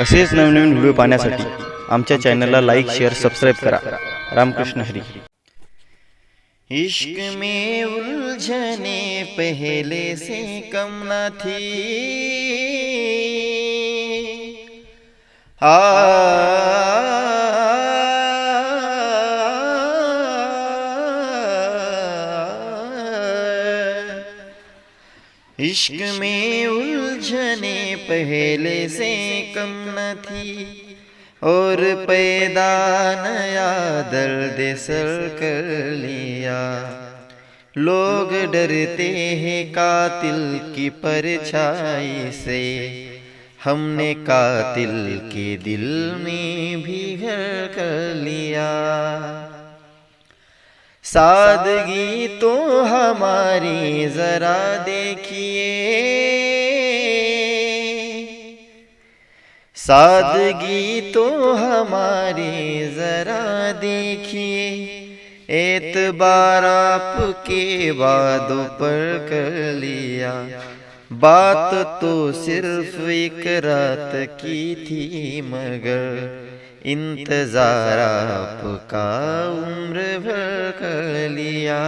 असेच नवनवीन व्हिडिओ पाहण्यासाठी आमच्या चॅनलला लाईक शेअर सबस्क्राईब करा. रामकृष्ण हरी. इश्क में उलझने पहले से कम न थी। आ इश्क में उलझने पहले से कम न थी, और पैदा नया दर्द सर कर लिया। लोग डरते हैं कातिल की परछाई से, हमने कातिल के दिल में भी घर कर लिया। सादगी तो हमारी जरा देखिए। सादगी तो हमारी जरा देखिए। एतबार आपके वादों पर कर लिया। बात तो सिर्फ़ एक रात की थी मगर इंतज़ार आपका उम्र भर कर लिया।